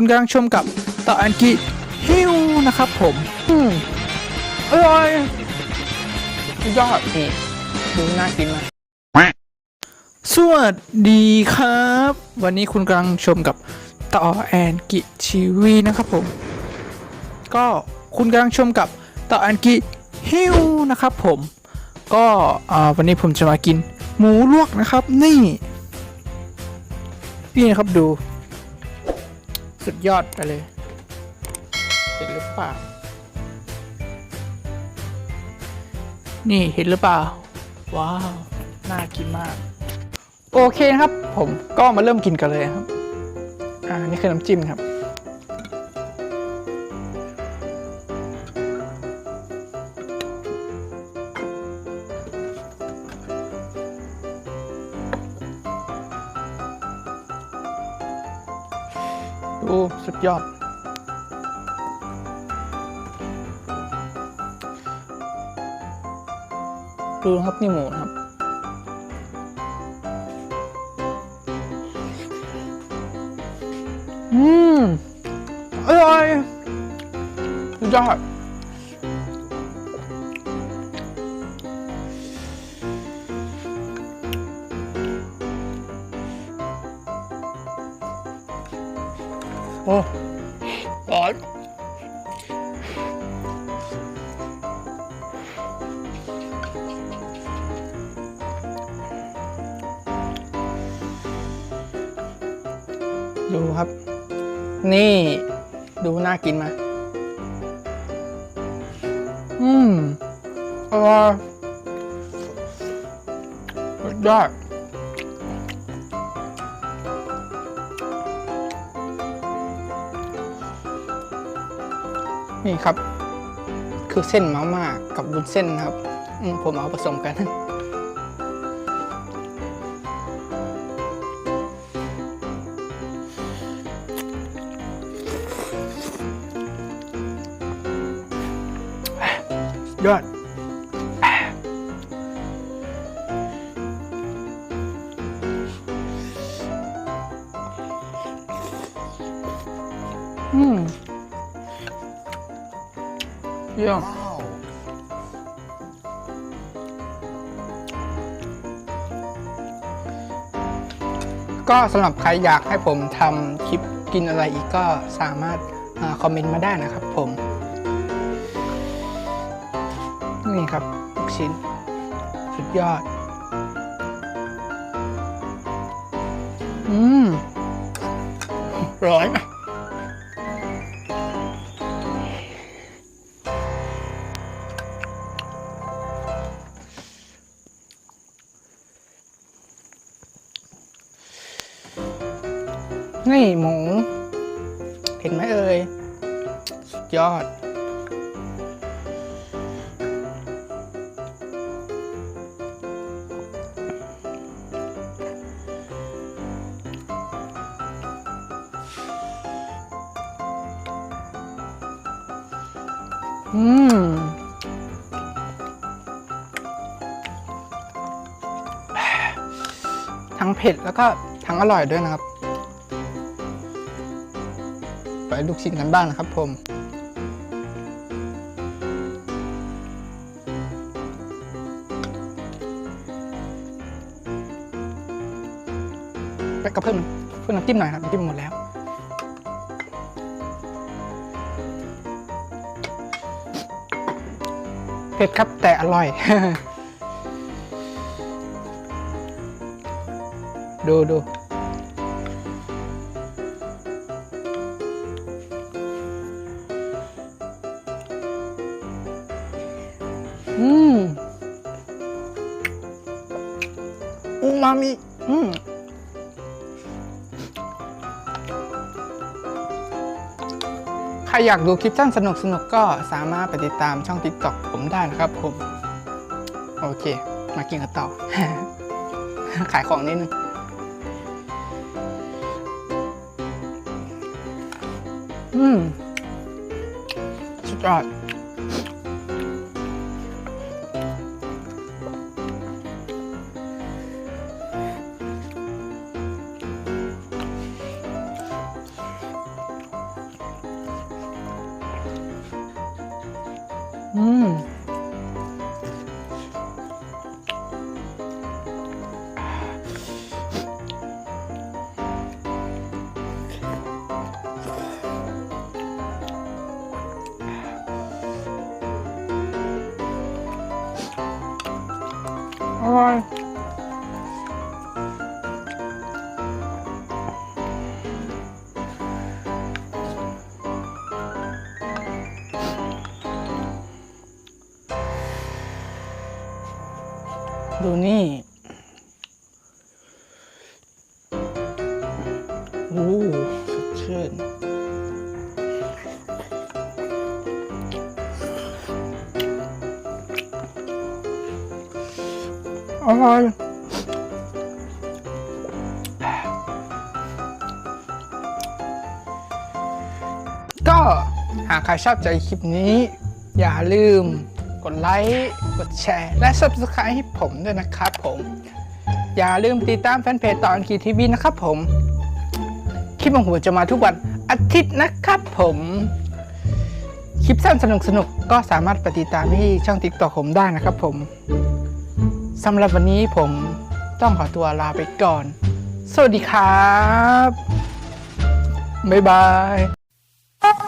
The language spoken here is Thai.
คุณกำลังชมกับต่ออันกิฮิวนะครับผม อืมอร่อยสุดยอดนี่ดูน่ากินมากสวัสดีครับ วันนี้คุณกำลังชมกับต่อแอนกิชีวีนะครับผม ก็คุณกำลังชมกับต่ออันกิฮิวนะครับผม ก็อ่าวันนี้ผมจะมากินหมูลวกนะครับ นี่ นี่นะครับดู สุดยอดไปเลยเห็นหรือเปล่า นี่เห็นหรือเปล่า ว้าว น่ากินมาก โอเคครับ ผมก็มาเริ่มกินกันเลยครับ อ่า นี่คือน้ำจิ้มครับ โอ้ สุดยอด ดูครับนี่หมูนครับ อืม อร่อยสุดยอด โอ้ร้อนดูครับ นี่ดูน่ากินไหมอืมอร่อยสุดยอด นี่ครับ คือเส้นมาม่ากับวุ้นเส้นนะครับอืมผมเอาผสมกันยอดอืม เยี่ยมก็สำหรับใครอยากให้ผมทำคลิปกินอะไรอีกก็สามารถอคอมเมนต์มาได้นะครับผม นี่ครับลูกชิ้น สุดยอด อืม ร้อย นี่หมู เห็นไหมเอ่ยสุดยอด อืมทั้งเผ็ดแล้วก็ทั้งอร่อยด้วยนะครับ ไปลูกชิ้นกันบ้างนะครับผมไปก็เพิ่มเพิ่มน้ำจิ้มหน่อยครับน้ำจิ้มหมดแล้วเผ็ดครับแต่อร่อย ดูดู อูมามิอืมใครอยากดูคลิปสั้นสนุกๆก็สามารถไปติดตามช่อง TikTok ผมได้นะครับผม โอเค มากินกันต่อ ขายของนิดนึงอืมสุดยอด อืม ดูนี่โอ้สดชื่นอร่อยก็หากใครชอบใจคลิปนี้ อย่าลืม ดไลค์กดแชร์และ Subscribe ให้ผมด้วยนะครับผม อย่าลืมติดตามแฟนเพจตอนกีทีวีนะครับผมคลิปของผมจะมาทุกวันอาทิตย์นะครับผม คลิปสั้นสนุกๆก็สามารถปติตามที่ช่อง TikTok ผมได้นะครับผมสำหรับวันนี้ผมต้องขอตัวลาไปก่อน สวัสดีครับ บ๊ายบาย